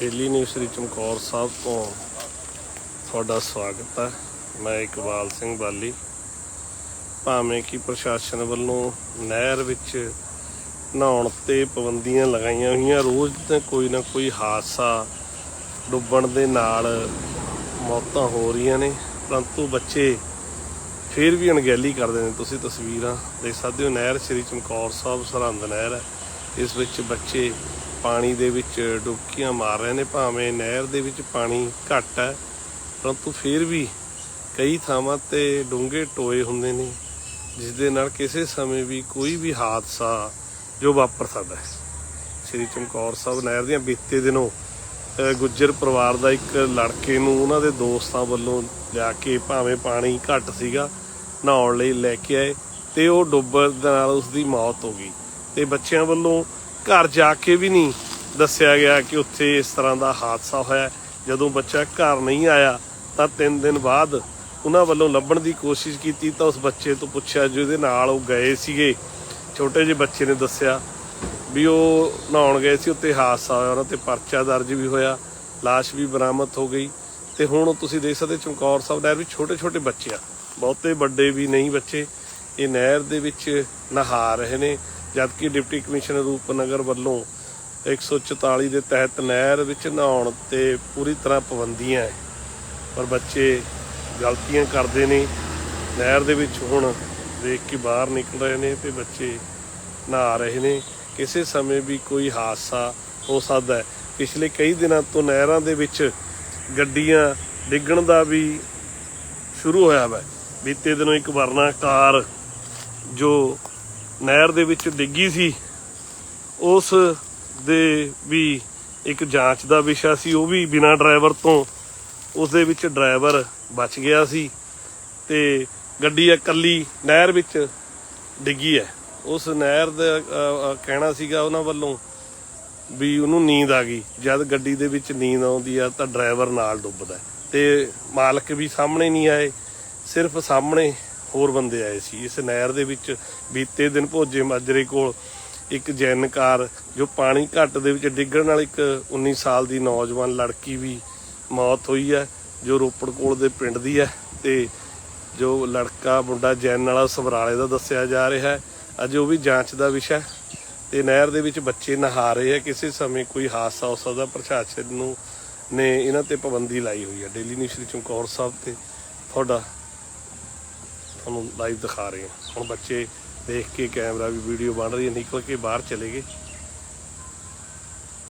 Daily news ਸ੍ਰੀ ਚਮਕੌਰ ਸਾਹਿਬ ਤੋਂ ਤੁਹਾਡਾ ਸਵਾਗਤ ਹੈ। ਮੈਂ ਇਕਬਾਲ ਸਿੰਘ ਬਾਲੀ। ਭਾਵੇਂ ਕਿ ਪ੍ਰਸ਼ਾਸਨ ਵੱਲੋਂ ਨਹਿਰ ਵਿੱਚ ਨਹਾਉਣ ਤੇ ਪਾਬੰਦੀਆਂ ਲਗਾਈਆਂ ਹੋਈਆਂ, ਰੋਜ਼ ਤੇ ਕੋਈ ਨਾ ਕੋਈ ਹਾਦਸਾ ਡੁੱਬਣ ਦੇ ਨਾਲ ਮੌਤਾਂ ਹੋ ਰਹੀਆਂ ਨੇ। ਪਰੰਤੂ ਬੱਚੇ ਫਿਰ ਵੀ ਅਣਗਹਿਲੀ ਕਰਦੇ ਨੇ। ਤੁਸੀਂ ਤਸਵੀਰਾਂ ਦੇਖ ਸਕਦੇ ਹੋ, ਨਹਿਰ ਸ੍ਰੀ ਚਮਕੌਰ ਸਾਹਿਬ ਸਰਹੰਦ ਨਹਿਰ ਹੈ। ਇਸ ਵਿੱਚ ਬੱਚੇ ਪਾਣੀ ਦੇ ਵਿੱਚ ਡੁਬਕੀਆਂ ਮਾਰ ਰਹੇ ਨੇ, ਭਾਵੇਂ ਨਹਿਰ ਦੇ ਵਿੱਚ ਪਾਣੀ ਘੱਟ ਹੈ, ਪਰੰਤੂ ਫਿਰ ਵੀ ਕਈ ਥਾਵਾਂ ਤੇ ਡੂੰਘੇ ਟੋਏ ਹੁੰਦੇ ਨੇ ਜਿਸ ਦੇ ਨਾਲ ਕਿਸੇ ਸਮੇਂ ਵੀ ਕੋਈ ਵੀ ਹਾਦਸਾ ਜੋ ਵਾਪਰ ਸਕਦਾ ਹੈ। ਸ੍ਰੀ ਚਮਕੌਰ ਸਾਹਿਬ ਨਹਿਰ ਦੀਆਂ ਬੀਤੇ ਦਿਨੋਂ ਗੁੱਜਰ ਪਰਿਵਾਰ ਦਾ ਇੱਕ ਲੜਕੇ ਨੂੰ ਉਹਨਾਂ ਦੇ ਦੋਸਤਾਂ ਵੱਲੋਂ ਲਿਆ ਕੇ ਭਾਵੇਂ ਪਾਣੀ ਘੱਟ ਸੀਗਾ, ਨਹਾਉਣ ਲਈ ਲੈ ਕੇ ਆਏ ਤੇ ਉਹ ਡੁੱਬਣ ਦੇ ਨਾਲ ਉਸ ਦੀ ਮੌਤ ਹੋ ਗਈ। ਤੇ ਬੱਚਿਆਂ ਵੱਲੋਂ ਘਰ ਜਾ ਕੇ ਵੀ ਨਹੀਂ ਦੱਸਿਆ ਗਿਆ ਕਿ ਉੱਥੇ ਇਸ ਤਰ੍ਹਾਂ ਦਾ ਹਾਦਸਾ ਹੋਇਆ। ਜਦੋਂ ਬੱਚਾ ਘਰ ਨਹੀਂ ਆਇਆ, ਤਾਂ 3 ਦਿਨ ਬਾਅਦ ਉਹਨਾਂ ਵੱਲੋਂ ਲੱਭਣ ਦੀ ਕੋਸ਼ਿਸ਼ ਕੀਤੀ ਤਾਂ ਉਸ ਬੱਚੇ ਤੋਂ ਪੁੱਛਿਆ ਜਿਹਦੇ ਨਾਲ ਉਹ ਗਏ ਸੀਗੇ। ਛੋਟੇ ਜਿਹੇ ਬੱਚੇ ਨੇ ਦੱਸਿਆ ਵੀ ਉਹ ਨਹਾਉਣ ਗਏ ਸੀ ਉੱਤੇ ਹਾਦਸਾ ਹੋਇਆ, ਉਹਨਾਂ ਤੇ ਪਰਚਾ ਦਰਜ ਵੀ ਹੋਇਆ, ਲਾਸ਼ ਵੀ ਬਰਾਮਦ ਹੋ ਗਈ। ਤੇ ਹੁਣ ਤੁਸੀਂ ਦੇਖ ਸਕਦੇ ਚਮਕੌਰ ਸਾਹਿਬ ਨਹਿਰ ਵਿੱਚ ਛੋਟੇ ਛੋਟੇ ਬੱਚੇ ਆ। ਬਹੁਤੇ ਵੱਡੇ ਵੀ ਨਹੀਂ ਬੱਚੇ। ਇਹ ਨਹਿਰ ਦੇ ਵਿੱਚ ਨਹਾ ਰਹੇ ਨੇ। ਜਦਕਿ ਡਿਪਟੀ ਕਮਿਸ਼ਨਰ ਰੂਪਨਗਰ ਵੱਲੋਂ 144 ਦੇ ਤਹਿਤ ਨਹਿਰ ਵਿੱਚ ਨਹਾਉਣ ਤੇ ਪੂਰੀ ਤਰ੍ਹਾਂ ਪਾਬੰਦੀਆਂ ਹੈ, ਪਰ ਬੱਚੇ ਗਲਤੀਆਂ ਕਰਦੇ ਨੇ। ਨਹਿਰ ਦੇ ਵਿੱਚ ਹੁਣ ਦੇਖ ਕੇ ਬਾਹਰ ਨਿਕਲ ਰਹੇ ਨੇ ਤੇ ਬੱਚੇ ਨਹਾ ਰਹੇ ਨੇ। ਕਿਸੇ ਸਮੇਂ ਵੀ ਕੋਈ ਹਾਦਸਾ ਹੋ ਸਕਦਾ ਹੈ। ਪਿਛਲੇ ਕਈ ਦਿਨਾਂ ਤੋਂ ਨਹਿਰਾਂ ਦੇ ਵਿੱਚ ਗੱਡੀਆਂ ਡਿੱਗਣ ਦਾ ਵੀ ਸ਼ੁਰੂ ਹੋਇਆ ਵਾ। ਬੀਤੇ ਦਿਨੋਂ ਇੱਕ ਵਰਨਾ ਕਾਰ ਜੋ ਨਹਿਰ ਦੇ ਵਿੱਚ ਡਿੱਗੀ ਸੀ, ਉਸ ਦੇ ਵੀ ਇੱਕ ਜਾਂਚ ਦਾ ਵਿਸ਼ਾ ਸੀ, ਉਹ ਵੀ ਬਿਨਾਂ ਡਰਾਈਵਰ ਤੋਂ ਉਸ ਦੇ ਵਿੱਚ ਡਰਾਈਵਰ ਬਚ ਗਿਆ ਸੀ ਤੇ ਗੱਡੀ ਇਕੱਲੀ ਨਹਿਰ ਵਿੱਚ ਡਿੱਗੀ ਹੈ ਉਸ ਨਹਿਰ ਦਾ ਕਹਿਣਾ ਸੀਗਾ ਉਹਨਾਂ ਵੱਲੋਂ ਵੀ ਉਹਨੂੰ ਨੀਂਦ ਆ ਗਈ ਜਦ ਗੱਡੀ ਦੇ ਵਿੱਚ ਨੀਂਦ ਆਉਂਦੀ ਆ ਤਾਂ ਡਰਾਈਵਰ ਨਾਲ ਡੁੱਬਦਾ ਹੈ। ਤੇ ਮਾਲਕ ਵੀ ਸਾਹਮਣੇ ਨਹੀਂ ਆਏ, ਸਿਰਫ ਸਾਹਮਣੇ ਹੋਰ ਬੰਦੇ ਆਏ ਸੀ। ਇਸ ਨਹਿਰ ਦੇ ਵਿੱਚ ਬੀਤੇ ਦਿਨ ਭੋਜੇ ਮਾਜਰੇ ਕੋਲ ਇੱਕ ਜੈਨਕਾਰ ਜੋ ਪਾਣੀ ਘੱਟ ਦੇ ਵਿੱਚ ਡਿੱਗਣ ਨਾਲ ਇੱਕ 19 ਸਾਲ ਦੀ ਨੌਜਵਾਨ ਲੜਕੀ ਵੀ ਮੌਤ ਹੋਈ ਹੈ, ਜੋ ਰੋਪੜ ਕੋਲ ਦੇ ਪਿੰਡ ਦੀ ਹੈ ਤੇ ਜੋ ਲੜਕਾ ਮੁੰਡਾ ਜੈਨ ਵਾਲਾ ਸਮਰਾਲੇ ਦਾ ਦੱਸਿਆ ਜਾ ਰਿਹਾ ਹੈ। ਅੱਜ ਉਹ ਵੀ ਜਾਂਚ ਦਾ ਵਿਸ਼ਾ ਹੈ ਤੇ ਨਹਿਰ ਦੇ ਵਿੱਚ ਬੱਚੇ ਨਹਾ ਰਹੇ ਆ ਕਿਸੇ ਸਮੇਂ ਕੋਈ ਹਾਦਸਾ ਹੋ ਸਕਦਾ, ਪ੍ਰਸ਼ਾਸਨ ਨੂੰ ਨੇ ਇਹਨਾਂ ਤੇ ਪਾਬੰਦੀ ਲਾਈ ਹੋਈ ਹੈ। ਡੇਲੀ ਨਿਊਜ਼ ਸ਼੍ਰੀ ਚਮਕੌਰ ਸਾਹਿਬ ਤੇ ਤੁਹਾਡਾ ਤੁਹਾਨੂੰ ਲਾਈਵ ਦਿਖਾ ਰਹੇ ਹਾਂ। ਹੁਣ ਬੱਚੇ ਦੇਖ ਕੇ ਕੈਮਰਾ ਵੀ ਵੀਡੀਓ ਬਣ ਰਹੀ ਹੈ, ਨਿਕਲ ਕੇ ਬਾਹਰ ਚਲੇ ਗਏ।